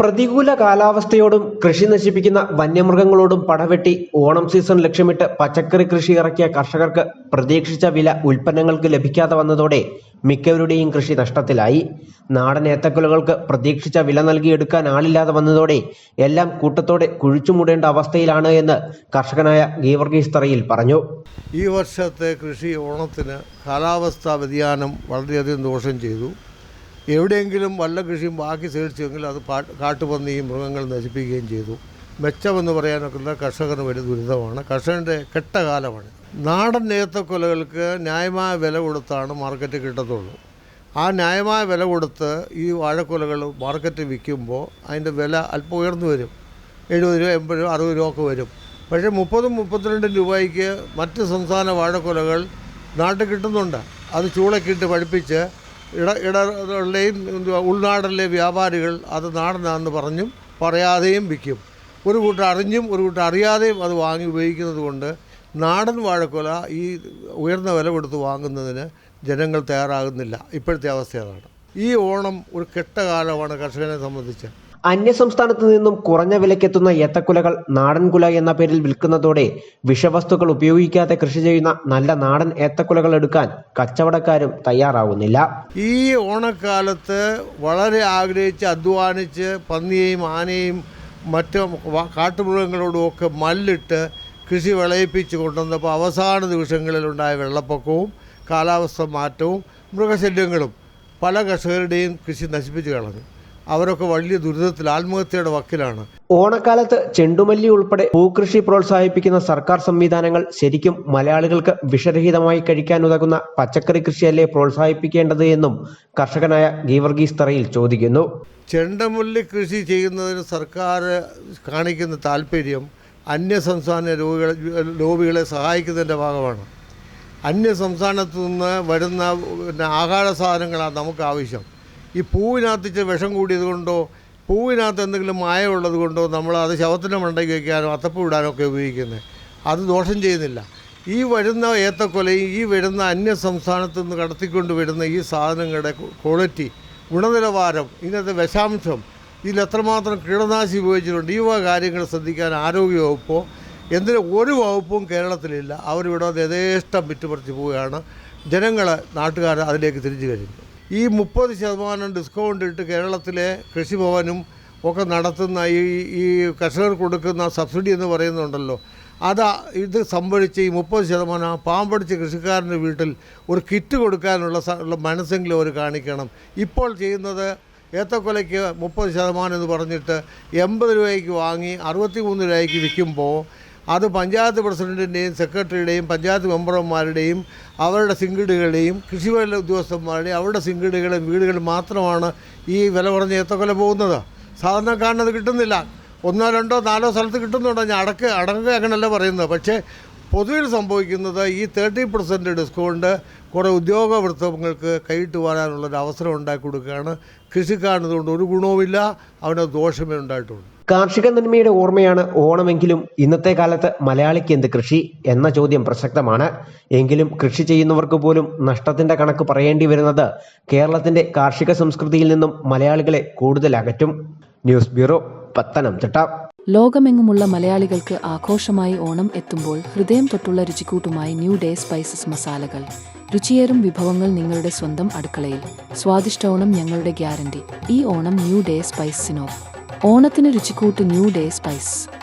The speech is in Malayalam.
പ്രതികൂല കാലാവസ്ഥയോടും കൃഷി നശിപ്പിക്കുന്ന വന്യമൃഗങ്ങളോടും പടവെട്ടി ഓണം സീസൺ ലക്ഷ്യമിട്ട് പച്ചക്കറി കൃഷി ഇറക്കിയ കർഷകർക്ക് പ്രതീക്ഷിച്ച വില ഉൽപ്പന്നങ്ങൾക്ക് ലഭിക്കാതെ വന്നതോടെ മിക്കവരുടെയും കൃഷി നഷ്ടത്തിലായി. നാടൻ ഏത്തക്കുലകൾക്ക് പ്രതീക്ഷിച്ച വില നൽകിയെടുക്കാൻ ആളില്ലാതെ വന്നതോടെ എല്ലാം കൂട്ടത്തോടെ കുഴിച്ചുമൂടേണ്ട അവസ്ഥയിലാണ് എന്ന് കർഷകനായ ഗീവർഗീസ് തറയിൽ പറഞ്ഞു. ഈ വർഷത്തെ കൃഷി ഓണത്തിന് കാലാവസ്ഥാ വ്യതിയാനം വളരെയധികം ദോഷം ചെയ്തു. എവിടെയെങ്കിലും വല്ല കൃഷിയും ബാക്കി ശേഷിച്ചെങ്കിൽ അത് കാട്ടുപന്നിയും മൃഗങ്ങൾ നശിപ്പിക്കുകയും ചെയ്തു. മെച്ചമെന്ന് പറയാനൊക്കെ കർഷകന് വലിയ ദുരിതമാണ്. കർഷകന്റെ കെട്ടകാലമാണ്. നാടൻ നേത്തക്കൊലകൾക്ക് ന്യായമായ വില കൊടുത്താണ് മാർക്കറ്റ് കിട്ടത്തുള്ളൂ. ആ ന്യായമായ വില കൊടുത്ത് ഈ വാഴക്കൊലകൾ മാർക്കറ്റ് വിൽക്കുമ്പോൾ അതിന്റെ വില അല്പം ഉയർന്നു വരും. എഴുപത് രൂപ എൺപത് രൂപ അറുപത് രൂപ ഒക്കെ വരും. പക്ഷേ മുപ്പതും മുപ്പത്തിരണ്ടും രൂപയ്ക്ക് മറ്റ് സംസ്ഥാന വാഴക്കൊലകൾ നാട്ടിൽ കിട്ടുന്നുണ്ട്. അത് ചൂളക്കിട്ട് പഠിപ്പിച്ച് ഇട ഇടകളിലെയും ഉൾനാടിലെ വ്യാപാരികൾ അത് നാടനാണെന്ന് പറഞ്ഞും പറയാതെയും വിൽക്കും. ഒരു കൂട്ടം അറിഞ്ഞും ഒരു കൂട്ടം അറിയാതെയും അത് വാങ്ങി ഉപയോഗിക്കുന്നത് കൊണ്ട് നാടൻ വാഴക്കൊല ഈ ഉയർന്ന വില കൊടുത്ത് വാങ്ങുന്നതിന് ജനങ്ങൾ തയ്യാറാകുന്നില്ല. ഇപ്പോഴത്തെ അവസ്ഥ അതാണ്. ഈ ഓണം ഒരു കെട്ടകാലമാണ് കർഷകനെ സംബന്ധിച്ച്. അന്യസംസ്ഥാനത്ത് നിന്നും കുറഞ്ഞ വിലക്കെത്തുന്ന ഏത്തക്കുലകൾ നാടൻകുല എന്ന പേരിൽ വിൽക്കുന്നതോടെ വിഷവസ്തുക്കൾ ഉപയോഗിക്കാതെ കൃഷി ചെയ്യുന്ന നല്ല നാടൻ ഏത്തക്കുലകൾ എടുക്കാൻ കച്ചവടക്കാരും തയ്യാറാവുന്നില്ല. ഈ ഓണക്കാലത്ത് വളരെ ആഗ്രഹിച്ച് അധ്വാനിച്ച് പന്നിയെയും ആനയും മറ്റു കാട്ടുമൃഗങ്ങളോടും ഒക്കെ മല്ലിട്ട് കൃഷി വിളയിപ്പിച്ച് കൊണ്ടുവന്നപ്പോൾ അവസാന ദിവസങ്ങളിലുണ്ടായ വെള്ളപ്പൊക്കവും കാലാവസ്ഥ മാറ്റവും മൃഗശല്യങ്ങളും പല കർഷകരുടെയും കൃഷി നശിപ്പിച്ചു കളഞ്ഞു. അവരൊക്കെ വലിയ ദുരിതത്തിൽ ആത്മഹത്യയുടെ വക്കിലാണ്. ഓണക്കാലത്ത് ചെണ്ടുമല്ലി ഉൾപ്പെടെ പൂക്കൃഷി പ്രോത്സാഹിപ്പിക്കുന്ന സർക്കാർ സംവിധാനങ്ങൾ ശരിക്കും മലയാളികൾക്ക് വിഷരഹിതമായി കഴിക്കാനുതകുന്ന പച്ചക്കറി കൃഷിയല്ലേ പ്രോത്സാഹിപ്പിക്കേണ്ടത് എന്നും കർഷകനായ ഗീവർഗീസ് തറയിൽ ചോദിക്കുന്നു. ചെണ്ടമുല്ലി കൃഷി ചെയ്യുന്നതിന് സർക്കാർ കാണിക്കുന്ന താല്പര്യം അന്യ സംസ്ഥാന രോഗികളെ ലോബികളെ സഹായിക്കുന്നതിന്റെ ഭാഗമാണ്. അന്യ സംസ്ഥാനത്തു നിന്ന് വരുന്ന പിന്നെ ആഹാര സാധനങ്ങളാണ് നമുക്ക് ആവശ്യം. ഈ പൂവിനകത്ത് ഇച്ചിരി വിഷം കൂടിയത് കൊണ്ടോ പൂവിനകത്ത് എന്തെങ്കിലും മായമുള്ളത് കൊണ്ടോ നമ്മൾ അത് ശവത്തിന്റെ മണ്ടയ്ക്ക് വയ്ക്കാനോ അത്തപ്പ് വിടാനോ ഒക്കെ ഉപയോഗിക്കുന്നത്. അത് ദോഷം ചെയ്യുന്നില്ല. ഈ വരുന്ന ഏത്തക്കൊലയും ഈ വരുന്ന അന്യ സംസ്ഥാനത്തു നിന്ന് കടത്തിക്കൊണ്ട് വരുന്ന ഈ സാധനങ്ങളുടെ ക്വാളിറ്റി ഗുണനിലവാരം ഇതിനകത്ത് വിഷാംശം ഇതിൽ എത്രമാത്രം കീടനാശിനി ഉപയോഗിച്ചിട്ടുണ്ട് ഈ വക കാര്യങ്ങൾ ശ്രദ്ധിക്കാൻ ആരോഗ്യവകുപ്പോ എന്തിന് ഒരു വകുപ്പും കേരളത്തിലില്ല. അവരിവിടെ യഥേഷ്ടം വിറ്റുപറിച്ച് പോവുകയാണ്. ജനങ്ങൾ നാട്ടുകാർ അതിലേക്ക് തിരിച്ചു കഴിഞ്ഞു. ഈ മുപ്പത് ശതമാനം ഡിസ്കൗണ്ട് ഇട്ട് കേരളത്തിലെ കൃഷിഭവനും ഒക്കെ നടത്തുന്ന ഈ ഈ കർഷകർക്ക് കൊടുക്കുന്ന സബ്സിഡി എന്ന് പറയുന്നുണ്ടല്ലോ. അത് ഇത് സംഭരിച്ച് ഈ മുപ്പത് ശതമാനം പാമ്പടിച്ച കൃഷിക്കാരന്റെ വീട്ടിൽ ഒരു കിറ്റ് കൊടുക്കാനുള്ള മനസ്സെങ്കിലും അവർ കാണിക്കണം. ഇപ്പോൾ ചെയ്യുന്നത് ഏത്തക്കൊലയ്ക്ക് മുപ്പത് ശതമാനം എന്ന് പറഞ്ഞിട്ട് എൺപത് രൂപയ്ക്ക് വാങ്ങി അറുപത്തി മൂന്ന് രൂപയ്ക്ക് വിൽക്കുമ്പോൾ അത് പഞ്ചായത്ത് പ്രസിഡന്റിന്റെയും സെക്രട്ടറിയുടെയും പഞ്ചായത്ത് മെമ്പർമാരുടെയും അവരുടെ സിംഗിടുകളുടെയും കൃഷിഭവനിലെ ഉദ്യോഗസ്ഥന്മാരുടെയും അവരുടെ സിംഗിടുകളും വീടുകളും മാത്രമാണ് ഈ വില കുറഞ്ഞ ഏത്തക്കൊല പോകുന്നത്. സാധാരണക്കാരനത് കിട്ടുന്നില്ല. ഒന്നോ രണ്ടോ നാലോ സ്ഥലത്ത് കിട്ടുന്നുണ്ടോ. ഞാൻ അടക്ക് അടങ്ങുക അങ്ങനെയല്ല പറയുന്നത്. പക്ഷേ പൊതുവിൽ സംഭവിക്കുന്നത് ഈ തേർട്ടി പെർസെന്റ് ഡിസ്കൗണ്ട് കുറേ ഉദ്യോഗ വൃത്തങ്ങൾക്ക് കൈയിട്ട് വരാനുള്ളൊരു അവസരം ഉണ്ടാക്കി കൊടുക്കുകയാണ്. കൃഷിക്കാരനതുകൊണ്ട് ഒരു ഗുണവുമില്ല അവന് ദോഷമേ ഉണ്ടായിട്ടുള്ളൂ. കാർഷിക നന്മയുടെ ഓർമ്മയാണ് ഓണമെങ്കിലും ഇന്നത്തെ കാലത്ത് മലയാളിക്ക് എന്ത് കൃഷി എന്ന ചോദ്യം പ്രസക്തമാണ്. എങ്കിലും കൃഷി ചെയ്യുന്നവർക്ക് പോലും നഷ്ടത്തിന്റെ കണക്ക് പറയേണ്ടി വരുന്നത് കേരളത്തിന്റെ കാർഷിക സംസ്കൃതിയിൽ നിന്നും മലയാളികളെ കൂടുതൽ അകറ്റും. News bureau Pathanamthitta. ലോകമെങ്ങുമുള്ള മലയാളികൾക്ക് ആഘോഷമായി ഓണം എത്തുമ്പോൾ ഹൃദയം തൊട്ടുള്ള രുചിക്കൂട്ടുമായി ന്യൂ ഡേ സ്പൈസസ് മസാലകൾ. രുചിയേറും വിഭവങ്ങൾ നിങ്ങളുടെ സ്വന്തം അടുക്കളയിൽ. സ്വാദിഷ്ട ഓണം ഞങ്ങളുടെ ഗ്യാരണ്ടി. ഈ ഓണം ന്യൂ ഡേ സ്പൈസിനോ. ഓണത്തിന് രുചിക്കൂട്ട് ന്യൂ ഡേ സ്പൈസ്.